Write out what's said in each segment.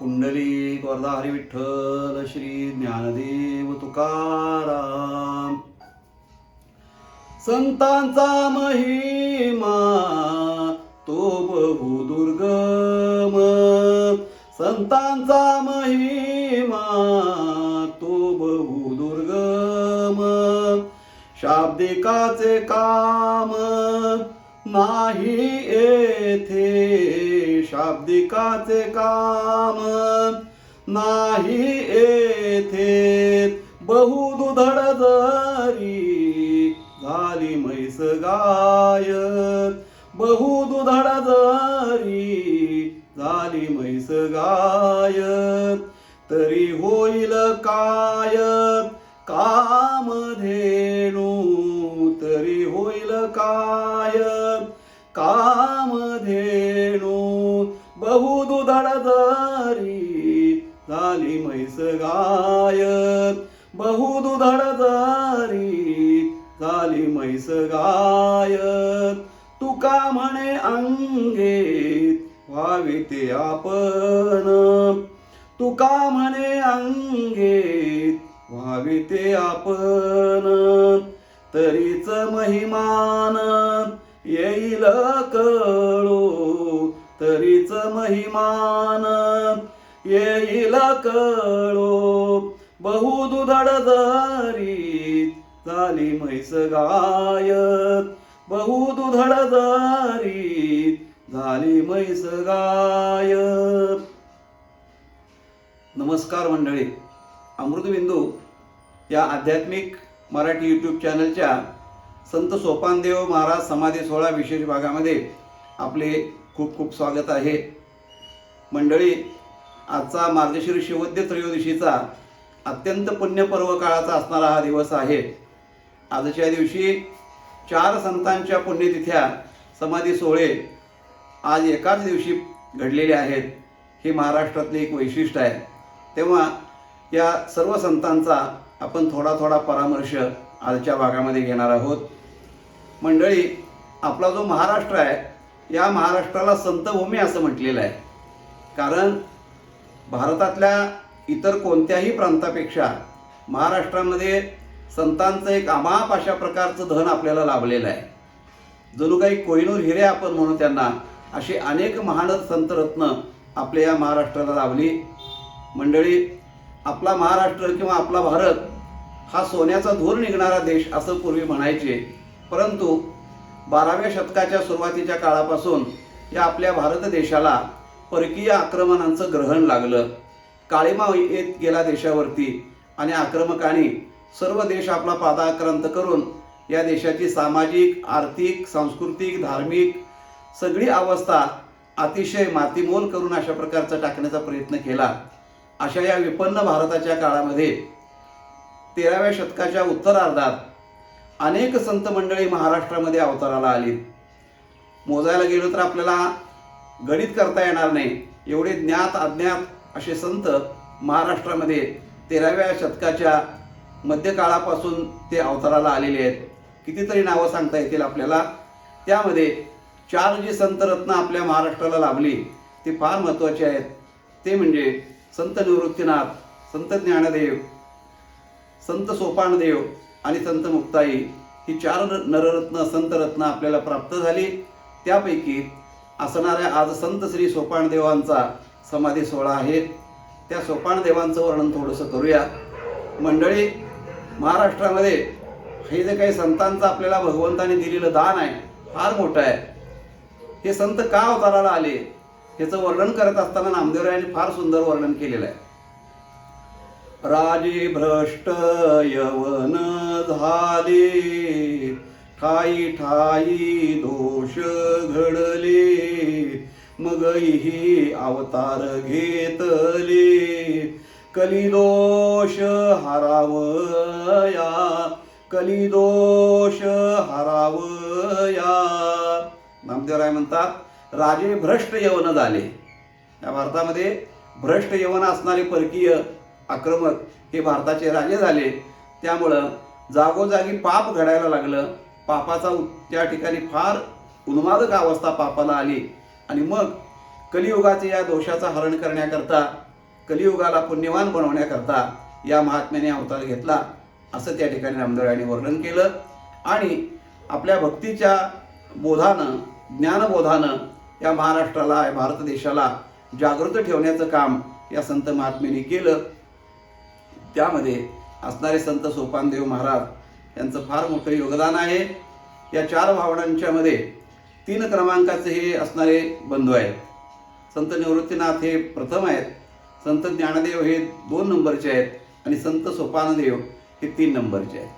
कुंडली वरदा हरी विठ्ठल श्री ज्ञानदेव तुकाराम. संतांचा महिमा तो बहु दुर्गम. संतांचा महिमा तो बहु दुर्गम. शाब्दिकाचे काम नाही येथे शाब्दिकाचे काम. नाही येथे बहुदुधड जरी झाली म्हैस गाय बहुदुधड जरी झाली म्हैस गाय तरी होईल काय कामधेणू. बहुदुधड जरी झाली म्हैस गाय बहुदुधड जरी झाली म्हैस गाय तुका म्हणे अंगे व्हावे ते आपण. तुका म्हणे अंगे व्हावे ते आपण. तरीच महिमान येईल कळो तरीच महिमान. येईल कळो बहुदुधड जरी झाली म्हैस गाय बहुदुधड जरी झाली म्हैस गाय नमस्कार मंडळी. अमृतबिंदू या आध्यात्मिक मराठी यूट्यूब चॅनलच्या संत सोपानदेव महाराज समाधी सोहळा विशेष भागामध्ये आपले खूप खूप स्वागत आहे. मंडळी आजचा मार्गशीर्ष शिवद्य त्रयोदशीचा अत्यंत पुण्यपर्व काळाचा असणारा हा दिवस आहे. आजच्या दिवशी चार संतांच्या पुण्यतिथ्या समाधी सोहळे आज एकाच दिवशी घडलेले आहेत. हे महाराष्ट्रातले एक वैशिष्ट्य आहे. तेव्हा या सर्व संतांचा आपण थोडा थोडा परामर्श आजच्या भागामध्ये घेणार आहोत. मंडळी आपला जो महाराष्ट्र आहे या महाराष्ट्राला संतभूमी असं म्हटलेलं आहे. कारण भारतातल्या इतर कोणत्याही प्रांतापेक्षा महाराष्ट्रामध्ये संतांचं एक अमाप अशा प्रकारचं धन आपल्याला लाभलेलं आहे. जणू काही कोहिनूर हिरे आपण म्हणू त्यांना असे अनेक महान संतरत्न आपल्या या महाराष्ट्राला लाभली. मंडळी आपला महाराष्ट्र किंवा आपला भारत हा सोन्याचा धूर निघणारा देश असं पूर्वी म्हणायचे. परंतु बाराव्या शतकाच्या सुरुवातीच्या काळापासून या आपल्या भारत देशाला परकीय आक्रमणांचं ग्रहण लागलं. काळीमा येत गेला देशावरती आणि आक्रमकांनी सर्व देश आपला पादाक्रांत करून या देशाची सामाजिक आर्थिक सांस्कृतिक धार्मिक सगळी अवस्था अतिशय मातीमोल करून अशा प्रकारचा टाकण्याचा प्रयत्न केला. अशा या विपन्न भारताच्या काळामध्ये तेराव्या शतकाच्या उत्तरार्धात अनेक संत मंडळी महाराष्ट्रामध्ये अवताराला आली. मोजायला गेलो तर आपल्याला गणित करता येणार नाही. एवढे ज्ञात अज्ञात असे संत महाराष्ट्रामध्ये तेराव्या शतकाच्या मध्यकाळापासून ते अवताराला आलेले आहेत. कितीतरी नावं सांगता येतील आपल्याला. त्यामध्ये चार जी संतरत्न आपल्या महाराष्ट्राला लाभली ती फार महत्त्वाची आहेत. ते म्हणजे संत निवृत्तीनाथ संत ज्ञानदेव संत सोपानदेव आणि संत मुक्ताई ही चार नररत्न संतरत्न आपल्याला प्राप्त झाली. त्यापैकी असणाऱ्या आज संत श्री सोपानदेवांचा समाधी सोहळा आहे. त्या सोपानदेवांचं वर्णन थोडंसं करूया. मंडळी महाराष्ट्रामध्ये हे जे काही संतांचं आपल्याला भगवंताने दिलेलं दान आहे फार मोठं आहे. हे संत का अवताराला आले? ह्याचं वर्णन करत असताना नामदेवरायांनी फार सुंदर वर्णन केलेलं आहे. राजे भ्रष्ट यवन झाले. ठाई ठाई दोष घडले. मग ही अवतार घेतले. कलिदोष हरावया. कलिदोष हरावया. नामदेवराय म्हणतात राजे भ्रष्ट यवन झाले. या भारतामध्ये भ्रष्ट यवन असणारे परकीय आक्रमक हे भारताचे राजे झाले. त्यामुळं जागोजागी पाप घडायला लागलं. पापाचा उ- त्या ठिकाणी फार उन्मादक अवस्था पापाला आली. आणि मग कलियुगाचे या दोषाचा हरण करण्याकरता कलियुगाला पुण्यवान बनवण्याकरता या महात्म्याने अवतार घेतला. असं त्या ठिकाणी नामदेवांनी वर्णन केलं. आणि आपल्या भक्तीच्या बोधानं ज्ञानबोधानं या महाराष्ट्राला या भारत देशाला जागृत ठेवण्याचं काम या संत महात्म्याने केलं. त्यामध्ये असणारे संत सोपानदेव महाराज यांचं फार मोठं योगदान आहे. या चार भावनांच्या मध्ये तीन क्रमांकाचे हे असणारे बंधू आहेत. संत निवृत्तीनाथ हे प्रथम आहेत. संत ज्ञानदेव हे दोन नंबरचे आहेत आणि संत सोपानदेव हे तीन नंबरचे आहेत.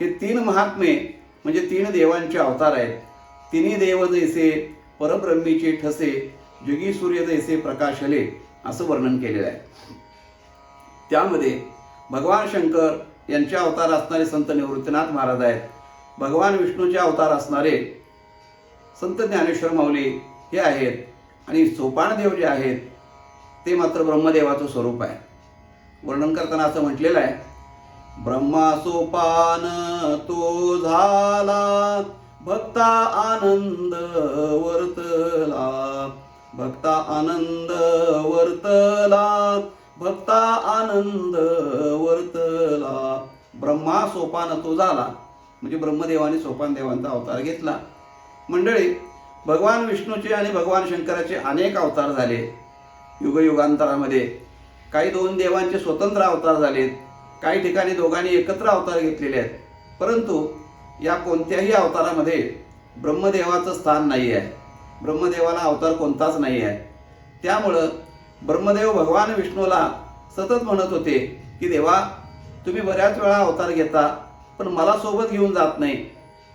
हे तीन महात्मे म्हणजे तीन देवांचे अवतार आहेत. तिन्ही देव जैसे परब्रह्मीचे ठसे जुगी सूर्य जैसे प्रकाशले असं वर्णन केलेलं आहे. त्यामध्ये भगवान शंकर यांचे अवतार असणारे संत निवृत्तीनाथ महाराज आहेत. भगवान विष्णूचे अवतार असणारे संत ज्ञानेश्वर माऊली हे आहेत आणि सोपानदेव जे आहेत ते मात्र ब्रह्मदेवाचं स्वरूप आहे. वर्णन करताना असं म्हटलेलं आहे ब्रह्मा सोपान तो झाला भक्ता आनंद वर्तला भक्ता आनंद वर्तला भक्ता आनंद वर्तला. ब्रह्मा सोपान तो झाला. म्हणजे ब्रह्मदेवाने सोपान देवांचा अवतार घेतला. मंडळी भगवान विष्णूचे आणि भगवान शंकराचे अनेक अवतार झाले. युगयुगांतरामध्ये काही दोन देवांचे स्वतंत्र अवतार झालेत. काही ठिकाणी दोघांनी एकत्र अवतार घेतलेले आहेत. परंतु या कोणत्याही अवतारामध्ये ब्रह्मदेवाचं स्थान नाही आहे ब्रह्मदेवाला अवतार कोणताच नाही आहे त्यामुळं ब्रह्मदेव भगवान विष्णूला सतत म्हणत होते की देवा तुम्ही बऱ्याच वेळा अवतार घेता पण मला सोबत घेऊन जात नाही.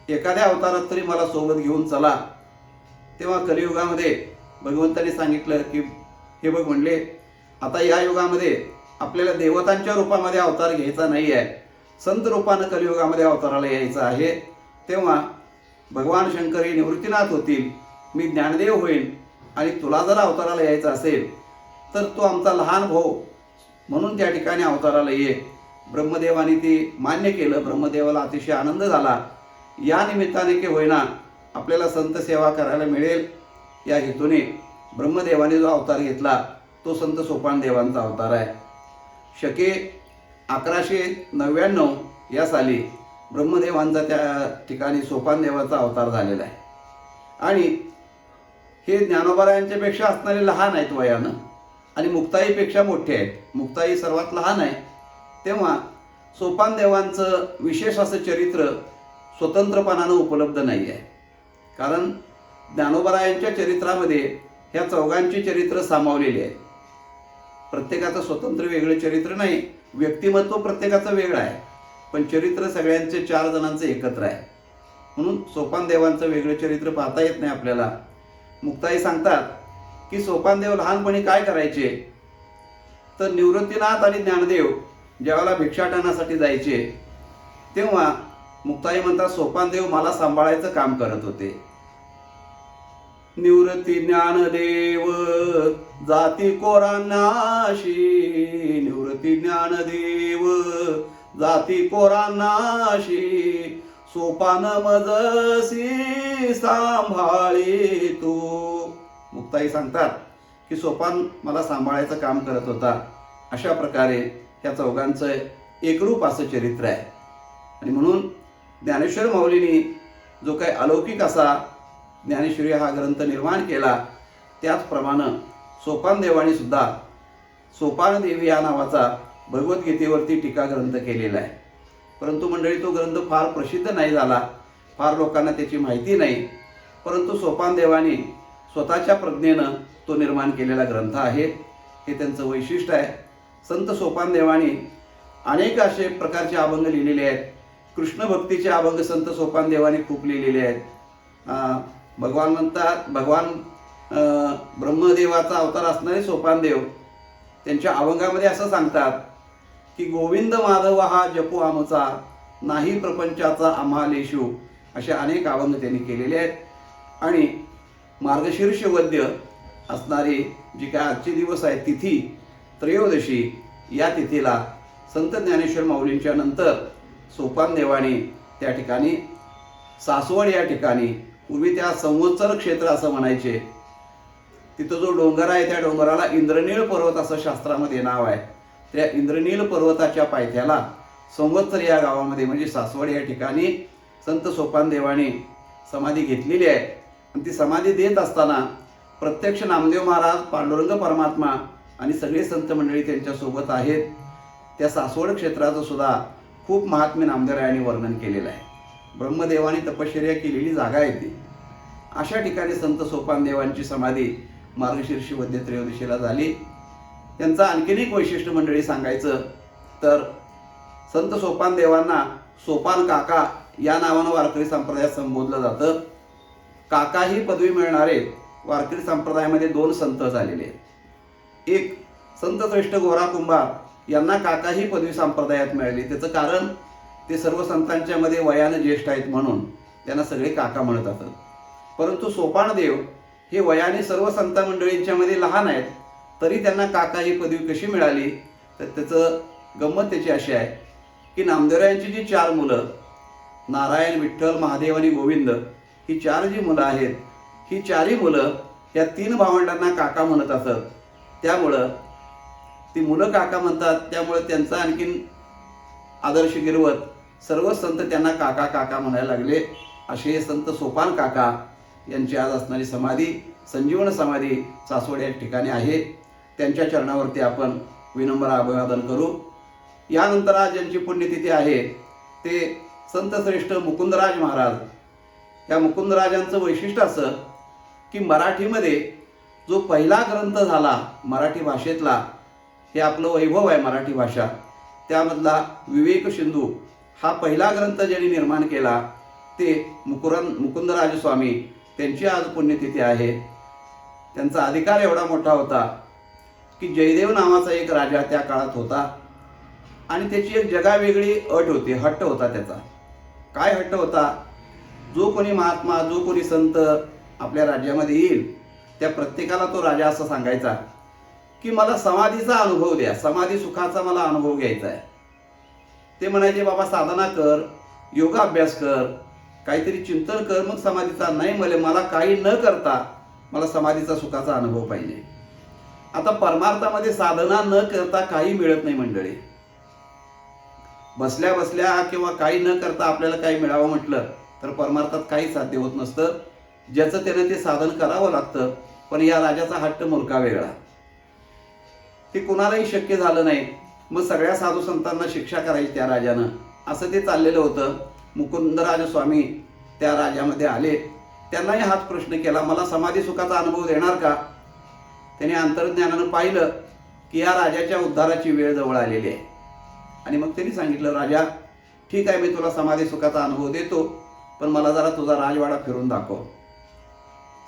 एखाद्या अवतारात तरी मला सोबत घेऊन चला. तेव्हा कलियुगामध्ये भगवंताने सांगितलं की हे बघ म्हणले आता या युगामध्ये आपल्याला देवतांच्या रूपामध्ये अवतार घ्यायचा नाही आहे. संत रूपानं कलियुगामध्ये अवताराला यायचं आहे. तेव्हा भगवान शंकर हे निवृत्तीनाथ होतील. मी ज्ञानदेव होईल आणि तुला जर अवताराला यायचं असेल तर तो आमचा लहान भाऊ म्हणून त्या ठिकाणी अवताराला ये. ब्रह्मदेवाने ते मान्य केलं. ब्रह्मदेवाला अतिशय आनंद झाला. या निमित्ताने की होईना आपल्याला संत सेवा करायला मिळेल. या हेतूने ब्रह्मदेवाने जो अवतार घेतला तो संत सोपान देवांचा अवतार आहे. शके अकराशे नव्याण्णव या साली ब्रह्मदेवांचा त्या ठिकाणी सोपान देवाचा अवतार झालेला आहे. आणि हे ज्ञानोबरायांच्यापेक्षा असणारे लहान आहेत वयानं. आणि मुक्ताईपेक्षा मोठे आहेत. मुक्ताई सर्वात लहान आहे. तेव्हा सोपान देवांचं विशेष असं चरित्र स्वतंत्रपणानं उपलब्ध नाही आहे कारण ज्ञानोबरायांच्या चरित्रामध्ये ह्या चौघांची चरित्र सामावलेली आहेत प्रत्येकाचं स्वतंत्र वेगळं चरित्र नाही. व्यक्तिमत्व प्रत्येकाचं वेगळं आहे. पण चरित्र सगळ्यांचे चार जणांचं एकत्र आहे. म्हणून सोपान देवांचं वेगळं चरित्र पाहता येत नाही आपल्याला. मुक्ताई सांगतात की सोपानदेव लहानपणी काय करायचे? तर निवृत्तीनाथ आणि ज्ञानदेव ज्यावेळेला भिक्षाटनासाठी जायचे तेव्हा मुक्ताई म्हणतात सोपानदेव मला सांभाळायचं काम करत होते. निवृत्ती ज्ञानदेव जाती कोरांनाशी निवृत्ती ज्ञानदेव जाती कोरांनाशी सोपान मजसी सांभाळी तू. मुक्ताई सांगतात की सोपान मला सांभाळायचं काम करत होता. अशा प्रकारे ह्या चौघांचं एकरूप असं चरित्र आहे. आणि म्हणून ज्ञानेश्वर माऊलींनी जो काही अलौकिक असा ज्ञानेश्वरी हा ग्रंथ निर्माण केला त्याचप्रमाणे सोपान सुद्धा सोपान देवी या नावाचा भगवद्गीतेवरती टीका ग्रंथ केलेला आहे. परंतु मंडळी तो ग्रंथ फार प्रसिद्ध नाही झाला. फार लोकांना त्याची माहिती नाही. परंतु सोपानदेवाने स्वतःच्या प्रज्ञेनं तो निर्माण केलेला ग्रंथ आहे. हे त्यांचं वैशिष्ट्य आहे. संत सोपान देवाने अनेक असे प्रकारचे अभंग लिहिलेले आहेत. कृष्ण भक्तीचे अभंग संत सोपान देवाने खूप लिहिलेले आहेत. भगवान म्हणतात भगवान ब्रह्मदेवाचा अवतार असणारे सोपान देव त्यांच्या अभंगामध्ये असं सांगतात की गोविंद माधव हा जपू आमचा नाही प्रपंचाचा आम्हा लेशू असे अनेक अभंग त्यांनी केलेले आहेत. आणि मार्गशीर्ष वद्य असणारी जी काय आजचे दिवस आहे तिथी त्रयोदशी या तिथीला संत ज्ञानेश्वर माऊलींच्या नंतर सोपान देवाने त्या ठिकाणी सासवड या ठिकाणी पूर्वी त्या संवत्सर क्षेत्र असं म्हणायचे. तिथं जो डोंगर आहे त्या डोंगराला इंद्रनीळ पर्वत असं शास्त्रामध्ये नाव आहे. त्या इंद्रनील पर्वताच्या पायथ्याला संवत्सर या गावामध्ये म्हणजे सासवड या ठिकाणी संत सोपान देवाने समाधी घेतलेली आहे. ती समाधी देत असताना प्रत्यक्ष नामदेव महाराज पांडुरंग परमात्मा आणि सगळे संत मंडळी त्यांच्यासोबत आहेत. त्या सासवड क्षेत्राचं सुद्धा खूप महात्म्य नामदेवरायांनी वर्णन केलेलं आहे. ब्रह्मदेवाने तपश्चर्या केलेली जागा आहे ती. अशा ठिकाणी संत सोपान देवांची समाधी मार्गशीर्ष वद्य त्रयोदशीला झाली. त्यांचं आणखीन एक वैशिष्ट्य मंडळी सांगायचं तर संत सोपान देवांना सोपान काका या नावानं वारकरी संप्रदायात संबोधलं जातं. काका ही पदवी मिळणारे वारकरी संप्रदायामध्ये दोन संत झालेले आहेत. एक संत श्रेष्ठ गोरा कुंभार यांना काका ही पदवी संप्रदायात मिळाली. त्याचं कारण ते सर्व संतांच्यामध्ये वयानं ज्येष्ठ आहेत म्हणून त्यांना सगळे काका म्हणत असत परंतु सोपानदेव हे वयाने सर्व संत मंडळींच्यामध्ये लहान आहेत तरी त्यांना काका ही पदवी कशी मिळाली? तर त्याचं गंमत त्याची अशी आहे की नामदेवरायांची जी चार मुलं नारायण विठ्ठल महादेव आणि गोविंद ही चार जी मुलं आहेत ही चारही मुलं या तीन भावंडांना काका म्हणत असत. त्यामुळं ती मुलं काका म्हणतात त्यामुळे त्यांचा आणखीन आदर्श गिरवत सर्व संत त्यांना काका काका म्हणायला लागले. असे संत सोपान काका यांची आज असणारी समाधी संजीवन समाधी सासवड या ठिकाणी आहे. त्यांच्या चरणावरती आपण विनम्र अभिवादन करू. यानंतर आज ज्यांची पुण्यतिथी आहे ते संत श्रेष्ठ मुकुंदराज महाराज या मुकुंदराजांचं वैशिष्ट्य असं की मराठीमध्ये जो पहिला ग्रंथ झाला मराठी भाषेतला हे आपलं वैभव आहे मराठी भाषा. त्यामधला विवेक सिंधू हा पहिला ग्रंथ ज्यांनी निर्माण केला ते मुकुरन मुकुंदराज स्वामी त्यांची आज पुण्यतिथी आहे. त्यांचा अधिकार एवढा मोठा होता की जयदेव नावाचा एक राजा त्या काळात होता. आणि त्याची एक जगावेगळी अट होती हट्ट होता त्याचा. काय हट्ट होता? जो कोणी महात्मा जो कोणी संत आपल्या राज्यामध्ये येईल त्या प्रत्येकाला तो राजा असं सांगायचा की मला समाधीचा अनुभव द्या समाधी सुखाचा मला अनुभव घ्यायचा आहे. ते म्हणायचे बाबा साधना कर योगाभ्यास कर काहीतरी चिंतन कर मग समाधीचा नाही मले मला काही न करता मला समाधीचा सुखाचा अनुभव पाहिजे. आता परमार्थामध्ये साधना न करता काही मिळत नाही मंडळी. बसल्या बसल्या किंवा काही न करता आपल्याला काही मिळावं म्हटलं तर परमार्थात काही साध्य होत नसतं. ज्याचं त्याने ते साधन करावं लागतं पण या राजाचा हट्ट मुलका वेगळा. ते कुणालाही शक्य झालं नाही. मग सगळ्या साधू संतांना शिक्षा करायची त्या राजानं. असं ते चाललेलं होतं. मुकुंदराज स्वामी त्या राजामध्ये आले. त्यांनाही हाच प्रश्न केला मला समाधी सुखाचा अनुभव देणार का? त्याने अंतर्ज्ञानानं पाहिलं की या राजाच्या उद्धाराची वेळ जवळ आलेली आहे. आणि मग त्यांनी सांगितलं राजा ठीक आहे मी तुला समाधी सुखाचा अनुभव देतो. पण मला जरा तुझा राजवाडा फिरून दाखव.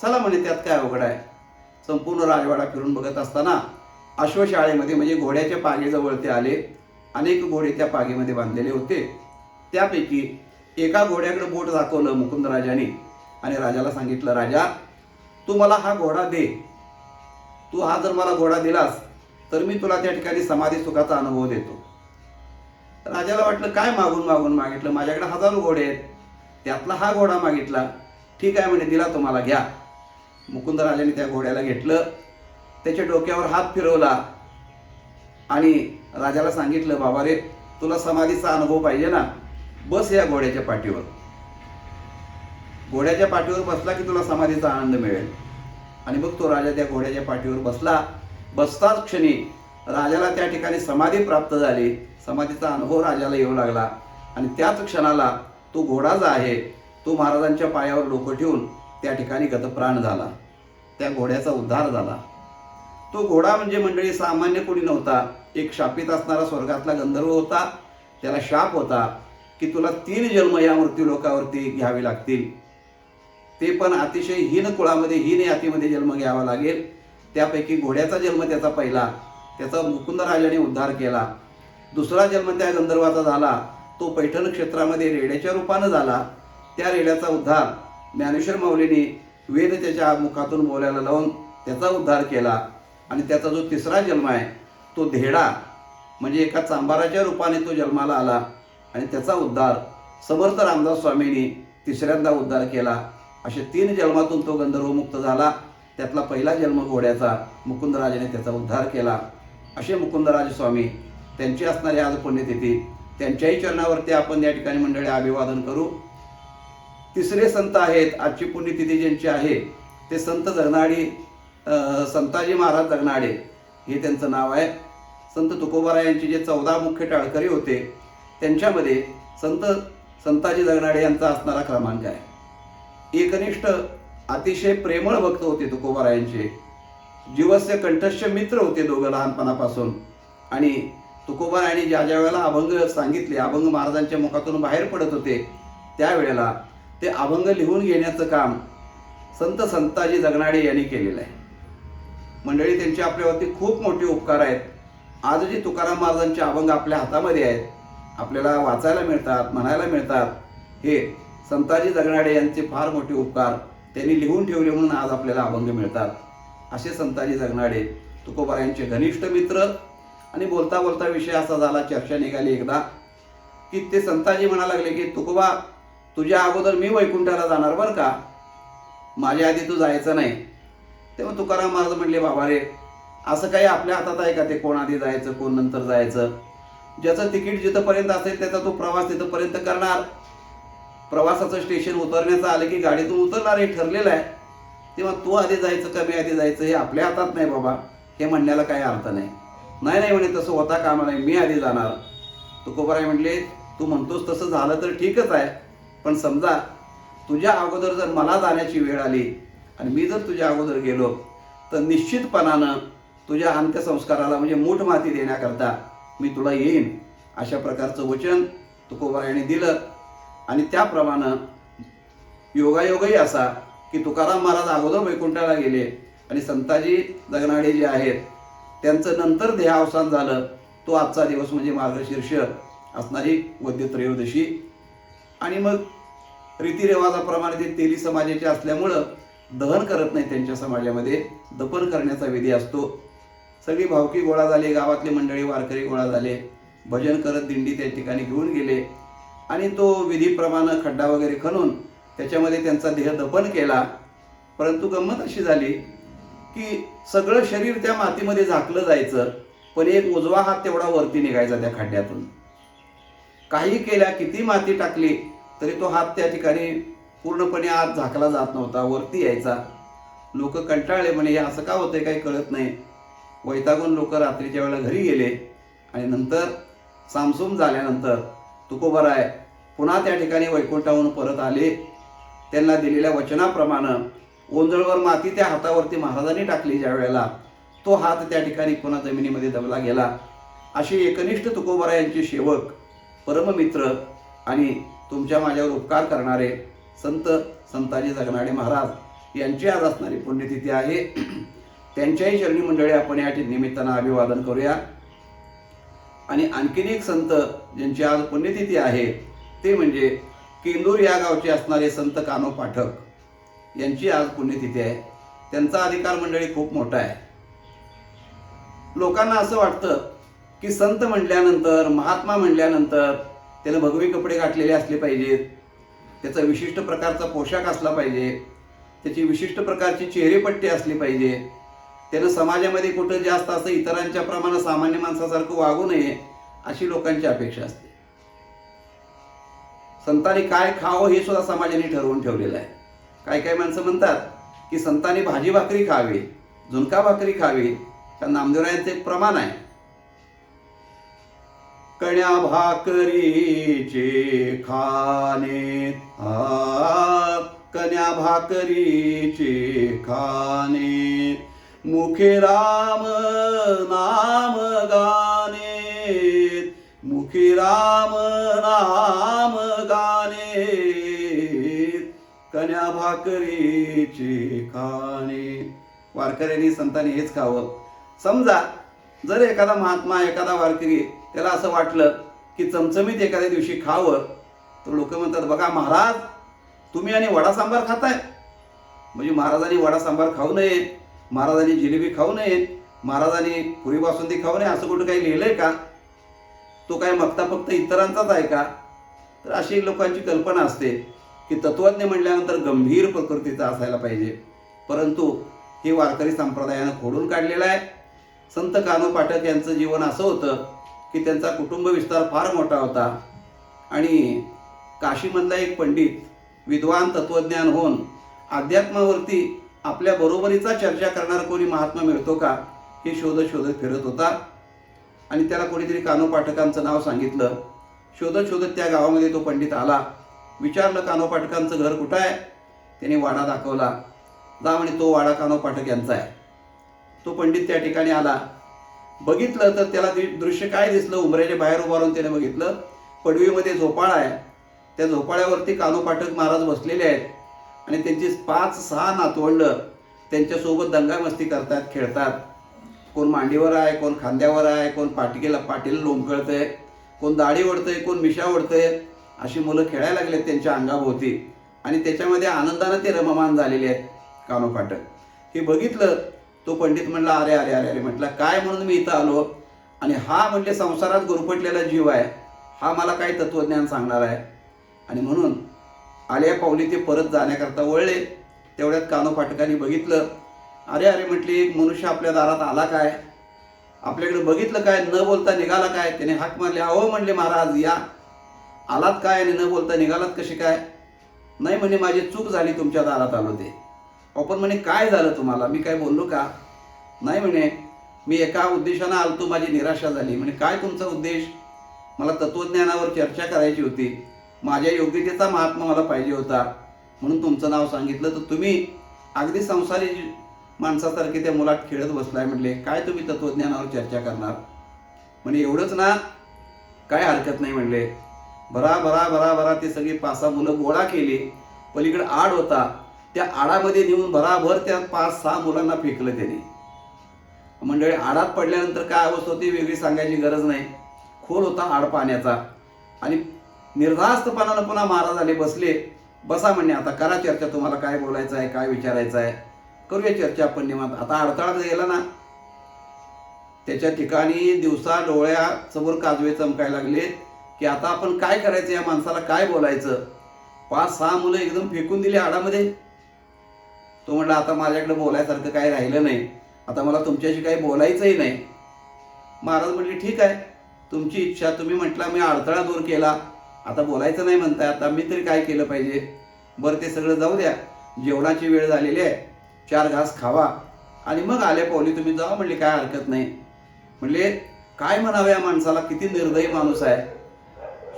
चला म्हणे त्यात काय अवघड आहे? संपूर्ण राजवाडा फिरून बघत असताना अश्वशाळेमध्ये म्हणजे घोड्याच्या पागेजवळ ते आले. अनेक घोडे त्या पागेमध्ये बांधलेले होते. त्यापैकी एका घोड्याकडे बोट दाखवलं मुकुंदराजाने आणि राजाला सांगितलं राजा तू मला हा घोडा दे. तू हा जर मला घोडा दिलास तर मी तुला त्या ठिकाणी समाधी सुखाचा अनुभव देतो. राजाला वाटलं काय मागून मागून मागितलं? माझ्याकडे हजारो घोडे आहेत. त्यातला हा घोडा मागितला. ठीक आहे म्हणे दिला तुम्हाला घ्या. मुकुंदराजाने त्या घोड्याला घेतलं. त्याच्या डोक्यावर हात फिरवला. आणि राजाला सांगितलं बाबा रे तुला समाधीचा अनुभव पाहिजे ना. बस या घोड्याच्या पाठीवर. घोड्याच्या पाठीवर बसला की तुला समाधीचा आनंद मिळेल. आणि मग तो राजा त्या घोड्याच्या पाठीवर बसला. बसताच क्षणी राजाला त्या ठिकाणी समाधी प्राप्त झाली. समाधीचा अनुभव राजाला येऊ लागला. आणि त्याच क्षणाला तो घोडा जो आहे तो महाराजांच्या पायावर डोकं ठेवून त्या ठिकाणी गतप्राण झाला. त्या घोड्याचा उद्धार झाला. तो घोडा म्हणजे मंडळी सामान्य कोणी नव्हता. एक शापित असणारा स्वर्गातला गंधर्व होता. त्याला शाप होता की तुला तीन जन्म या मृत्यू लोकावरती घ्यावे लागतील. ते पण अतिशय हीन कुळामध्ये हीन यातीमध्ये जन्म घ्यावा लागेल. त्यापैकी घोड्याचा जन्म त्याचा पहिला. त्याचा मुकुंदराजाने उद्धार केला. दुसरा जन्म त्या गंधर्वाचा झाला. तो पैठण क्षेत्रामध्ये रेड्याच्या रूपानं झाला. त्या रेड्याचा उद्धार ज्ञानेश्वर माऊलीने वेद त्याच्या मुखातून बोलायला लावून त्याचा उद्धार केला. आणि त्याचा जो तिसरा जन्म आहे तो धेडा म्हणजे एका चांबाराच्या रूपाने तो जन्माला आला. आणि त्याचा उद्धार समर्थ रामदास स्वामींनी तिसऱ्यांदा उद्धार केला. असे तीन जन्मातून तो गंधर्वमुक्त झाला. त्यातला पहिला जन्म घोड्याचा मुकुंदराजाने त्याचा उद्धार केला. असे मुकुंदराज स्वामी त्यांची असणारी आज पुण्यतिथी त्यांच्याही चरणावरती आपण या ठिकाणी मंडळी अभिवादन करू. तिसरे संत आहेत आजची पुण्यतिथी ज्यांची आहे ते संत जगनाडी संताजी महाराज जगनाडे हे त्यांचं नाव आहे. संत तुकोबारा यांचे जे चौदा मुख्य टाळकरी होते त्यांच्यामध्ये संत संताजी जगनाडे यांचा असणारा क्रमांक आहे. एकनिष्ठ अतिशय प्रेमळ भक्त होते तुकोबारा यांचे. जीवस्य कंठस्य मित्र होते दोघं लहानपणापासून. आणि तुकोबारायांनी ज्या ज्या वेळेला अभंग सांगितले अभंग महाराजांच्या मुखातून बाहेर पडत होते त्यावेळेला ते अभंग लिहून घेण्याचं काम संत संताजी जगनाडे यांनी केलेलं आहे. मंडळी त्यांचे आपल्यावरती खूप मोठे उपकार आहेत. आजही तुकाराम महाराजांचे अभंग आपल्या हातामध्ये आहेत. आपल्याला वाचायला मिळतात म्हणायला मिळतात. हे संताजी जगनाडे यांचे फार मोठे उपकार त्यांनी लिहून ठेवले म्हणून आज आपल्याला अभंग मिळतात. असे संताजी जगनाडे तुकोबारायांचे घनिष्ठ मित्र आणि बोलता बोलता विषय असा झाला चर्चा निघाली एकदा की ते संताजी म्हणा लागले की तुकोबा तुझ्या अगोदर मी वैकुंठाला जाणार बरं का? माझ्या आधी तू जायचं नाही. तेव्हा तुकाराम महाराज म्हणले बाबा रे असं काही आपल्या हातात आहे का ते? कोण आधी जायचं कोण नंतर जायचं? ज्याचं तिकीट जिथंपर्यंत असेल त्याचा तो प्रवास तिथंपर्यंत करणार. प्रवासाचं स्टेशन उतरण्याचं आलं की गाडीतून उतरणार हे ठरलेलं आहे. तेव्हा तू आधी जायचं का मी आधी जायचं हे आपल्या हातात नाही बाबा. हे म्हणण्याला काही अर्थ नाही. नाही नाही म्हणे तसं होता कामा नाही मी आधी जाणार. तुकोबाराय म्हटले तू म्हणतोस तसं झालं तर ठीकच आहे. पण समजा तुझ्या अगोदर जर मला जाण्याची वेळ आली आणि मी जर तुझ्या अगोदर गेलो तर निश्चितपणानं तुझ्या अंत्यसंस्काराला म्हणजे मूठ माती देण्याकरता मी तुला येईन. अशा प्रकारचं वचन तुकोबारायाने दिलं. आणि त्याप्रमाणे योगायोगही असा की तुकाराम महाराज अगोदर वैकुंठाला गेले आणि संताजी दगनाडे जे आहेत त्यांचं नंतर देहावसान झालं. तो आजचा दिवस म्हणजे मार्गशीर्ष असणारी वद्य त्रयोदशी. आणि मग रीतिरिवाजाप्रमाणे ते तेली समाजाचे असल्यामुळं दहन करत नाही त्यांच्या समाजामध्ये. दफन करण्याचा विधी असतो. सगळी भावकी गोळा झाली गावातले मंडळी वारकरी गोळा झाले. भजन करत दिंडी त्या ठिकाणी घेऊन गेले. आणि तो विधीप्रमाणे खड्डा वगैरे खणून त्याच्यामध्ये त्यांचा देह दफन केला. परंतु गंमत अशी झाली की सगळं शरीर त्या मातीमध्ये झाकलं जायचं पण एक उजवा हात तेवढा वरती निघायचा त्या खड्ड्यातून काही केल्या किती माती टाकली तरी तो हात त्या ठिकाणी पूर्णपणे आत झाकला जात नव्हता वरती यायचा. लोक कंटाळले म्हणे हे असं का होतंय? काही कळत नाही. वैतागून लोक रात्रीच्या वेळेला घरी गेले आणि नंतर सामसूम झाल्यानंतर तुकोबराय पुन्हा त्या ठिकाणी वैकुंठाहून परत आले. त्यांना दिलेल्या वचनाप्रमाणे ओंजळवर माती त्या हातावरती महाराजांनी टाकली ज्या वेळेला तो हात त्या ठिकाणी पुन्हा जमिनीमध्ये दबला गेला. अशी एकनिष्ठ तुकोबरा यांचे सेवक परममित्र आणि तुमच्या माझ्यावर उपकार करणारे संत संताजी जगनाडे महाराज यांची आज असणारी पुण्यतिथी आहे. त्यांच्याही चरणी मंडळी आपण या निमित्तानं अभिवादन करूया. आणि आणखीन एक संत ज्यांची आज पुण्यतिथी आहे ते म्हणजे केंदूर या गावचे असणारे संत कानो पाठक यांची आज पुण्यतिथी आहे. त्यांचा अधिकार मंडळी खूप मोठा आहे. लोकांना असं वाटतं की संत म्हटल्यानंतर महात्मा म्हटल्यानंतर त्याला भगवी कपडे घातलेले असले पाहिजेत. त्याचा विशिष्ट प्रकारचा पोशाख असला पाहिजे. त्याची विशिष्ट प्रकारची चेहरेपट्टी असली पाहिजे. त्यानं समाजामध्ये कुठं जास्त असं इतरांच्या प्रमाणात सामान्य माणसासारखं वागू नये अशी लोकांची अपेक्षा असते. संतांनी काय खावं हे सुद्धा समाजाने ठरवून ठेवलेलं आहे. काही काही माणसं म्हणतात की संतांनी भाजी भाकरी खावी झुणका भाकरी खावी त्या नामदेवरायांचं एक प्रमाण आहे. कण्या भाकरीचे खाणे कण्या भाकरीचे खाणे मुखे राम नाम गाणे. मुखे राम नाम कन्या भाकरीचे खाणे. वारकऱ्यांनी संतांनी हेच खावं. समजा जर एखादा महात्मा एखादा वारकरी त्याला असं वाटलं की चमचमीत एखाद्या दिवशी खावं तर लोक म्हणतात बघा महाराज तुम्ही आणि वडा सांबार खाताय. म्हणजे महाराजांनी वडा सांबार खाऊ नये महाराजांनी जिलेबी खाऊ नये महाराजांनी पुरी बासुंदी खाऊ नये असं कुठं काही लिहिलंय का? तो काय मागता फक्त इतरांचाच आहे का? तर अशी लोकांची कल्पना असते. की तत्वज्ञ म्हटल्यानंतर गंभीर प्रकृतीचा असायला पाहिजे. परंतु हे वारकरी संप्रदायानं खोडून काढलेलं आहे. संत कानो पाठक यांचं जीवन असं होतं की त्यांचा कुटुंब विस्तार फार मोठा होता. आणि काशीमधला एक पंडित विद्वान तत्वज्ञान होऊन अध्यात्मावरती आपल्या बरोबरीचा चर्चा करणारा कोणी महात्मा मिळतो का? हे शोधत शोधत फिरत होता. आणि त्याला कोणीतरी कानो पाठकांचं नाव सांगितलं. शोधत शोधत त्या गावामध्ये तो पंडित आला. विचारलं कानो पाटकांचं घर कुठं आहे? त्याने वाडा दाखवला. जा म्हणे तो वाडा कान्हो पाठक यांचा आहे. तो पंडित त्या ठिकाणी आला. बघितलं तर त्याला दृश्य काय दिसलं? उंबऱ्याच्या बाहेर उभा राहून त्याने बघितलं. पडवीमध्ये झोपाळा आहे. त्या झोपाळ्यावरती कान्हो पाठक महाराज बसलेले आहेत. आणि त्यांची पाच सहा नातवंड त्यांच्यासोबत दंगामस्ती करतात खेळतात. कोण मांडीवर आहे कोण खांद्यावर आहे कोण पाटिकेला पाटील लोंबकळतंय कोण दाढी ओढतंय कोण मिशा ओढतंय. अशी मुलं खेळायला लागलेत त्यांच्या अंगाभोवती. आणि त्याच्यामध्ये आनंदानं ते रममान झालेले आहेत कानो फाटक. हे बघितलं तो पंडित म्हणला अरे अरे अरे अरे म्हटलं काय म्हणून मी इथं आलो? आणि हा म्हणजे संसारात गुरफटलेला जीव आहे. हा मला काय तत्वज्ञान सांगणार आहे. आणि म्हणून आल्या पावली ते परत जाण्याकरता वळले. तेवढ्यात कानो फाटकांनी बघितलं अरे अरे म्हटली एक मनुष्य आपल्या दारात आला काय? आपल्याकडे बघितलं काय? न बोलता निघाला काय? त्याने हाक मारले अहो म्हणले महाराज या आलात काय आणि न बोलता निघालात कसे काय? नाही म्हणे माझी चूक झाली तुमच्या दारात आलो ते आपण म्हणे काय झालं तुम्हाला? मी काय बोललो का? नाही म्हणे मी एका उद्देशानं आलतो माझी निराशा झाली. म्हणे काय तुमचा उद्देश? मला तत्वज्ञानावर चर्चा करायची होती. माझ्या योग्यतेचा महात्मा मला पाहिजे होता. म्हणून तुमचं नाव सांगितलं. तर तुम्ही अगदी संसारी माणसासारखे त्या मुलात खेळत बसलाय म्हणले काय तुम्ही तत्वज्ञानावर चर्चा करणार? म्हणे एवढंच ना? काय हरकत नाही म्हणले भरा भरा भरा भरा ते सगळी पाच सहा मुलं गोळा केले. पलीकडे आड होता. त्या आडामध्ये नेऊन भराभर त्या पाच सहा मुलांना फेकलं त्याने. मंडळी आडात पडल्यानंतर काय अवस्था होती वेगळी सांगायची गरज नाही. खोल होता आड पाण्याचा. आणि निर्धास्तपणानं पुन्हा महाराज आले बसले. बसा म्हणणे आता करा चर्चा तुम्हाला काय बोलायचं आहे काय विचारायचं आहे. करूया चर्चा आपण निवांत. आता अडथळा गेला ना. त्याच्या ठिकाणी दिवसा डोळ्यासमोर काजवे चमकायला लागले की आता आपण काय करायचं या माणसाला काय बोलायचं? पाच सहा मुलं एकदम फेकून दिली आडामध्ये. तो म्हटला आता माझ्याकडे बोलायसारखं काही राहिलं नाही. आता मला तुमच्याशी काही बोलायचंही नाही. महाराज म्हटले ठीक आहे. तुमची इच्छा तुम्ही म्हटला मी अडथळा दूर केला. आता बोलायचं नाही म्हणताय आता मी तरी काय केलं पाहिजे? बरं ते सगळं जाऊ द्या. जेवणाची वेळ झालेली आहे. चार घास खावा. आणि मग आल्या पावली तुम्ही जावा म्हणले काय हरकत नाही. म्हणले काय म्हणावं या माणसाला? किती निर्दयी माणूस आहे.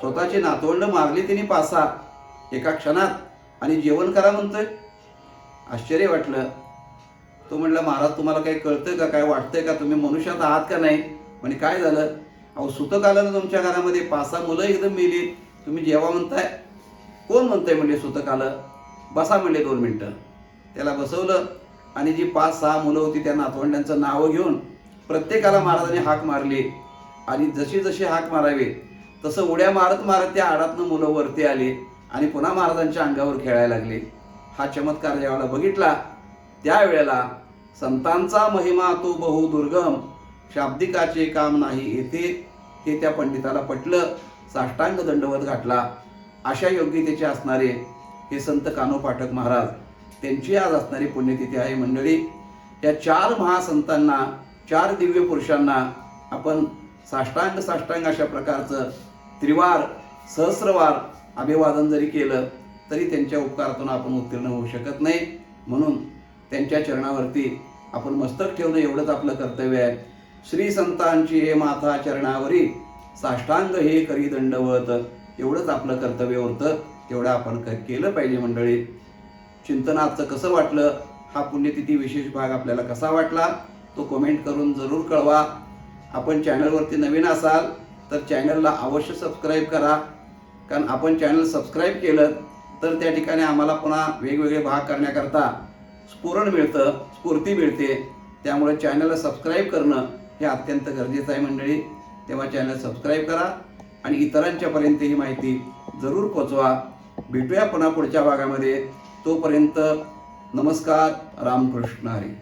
स्वतःची नातवंड मारली तिने पासा एका क्षणात. आणि जेवण करा म्हणतोय. आश्चर्य वाटलं. तो म्हटलं महाराज तुम्हाला काही कळतंय का? काय वाटतंय का? तुम्ही मनुष्यात आहात का नाही? म्हणजे काय झालं? अहो सुतक आलं ना तुमच्या घरामध्ये. पाच सहा मुलं एकदम मेली. तुम्ही जेवा म्हणताय. कोण म्हणताय? म्हणले सुतक आलं. बसा म्हणले दोन मिनटं. त्याला बसवलं. आणि जी पाच सहा मुलं होती त्या नातवंड्यांचं नावं घेऊन प्रत्येकाला महाराजांनी हाक मारली. आणि जशी जशी हाक मारावी तसं उड्या मारत मारत त्या आडातनं मुलं वरती आली आणि पुन्हा महाराजांच्या अंगावर खेळायला लागली. हा चमत्कार ज्यावेळेला बघितला. त्यावेळेला संतांचा महिमा तो बहु दुर्गम शाब्दिकाचे काम नाही येते हे त्या पंडिताला पटलं. साष्टांग दंडवत घातला. अशा योग्यतेचे असणारे हे संत कान्हो पाठक महाराज त्यांची आज असणारी पुण्यतिथी आहे मंडळी. या चार महासंतांना चार दिव्य पुरुषांना आपण साष्टांग साष्टांग अशा प्रकारचं त्रिवार सहस्रवार अभिवादन जरी केलं तरी त्यांच्या उपकारातून आपण उत्तीर्ण होऊ शकत नाही. म्हणून त्यांच्या चरणावरती आपण मस्तक ठेवणं एवढंच आपलं कर्तव्य आहे. श्री संतांची हे माथा चरणावरी साष्टांग हे करी दंडवत एवढंच आपलं कर्तव्य होतं. तेवढं आपण क- केलं पाहिजे मंडळी. चिंतनाचं कसं वाटलं हा पुण्यतिथी विशेष भाग आपल्याला कसा वाटला तो कमेंट करून जरूर कळवा. आपण चॅनलवरती नवीन असाल तर चॅनलला अवश्य सबस्क्राईब करा. कारण आपण चॅनल सबस्क्राईब केलं तर त्या ठिकाणी आम्हाला पुन्हा वेगवेगळे भाग करण्याकरता स्फुरण मिळतं स्फूर्ती मिळते. त्यामुळे चॅनलला सबस्क्राईब करणं हे अत्यंत गरजेचं आहे मंडळी. तेव्हा चॅनल सबस्क्राईब करा आणि इतरांच्यापर्यंत ही माहिती जरूर पोचवा. भेटूया पुन्हा पुढच्या भागामध्ये. तोपर्यंत नमस्कार. रामकृष्ण हरी.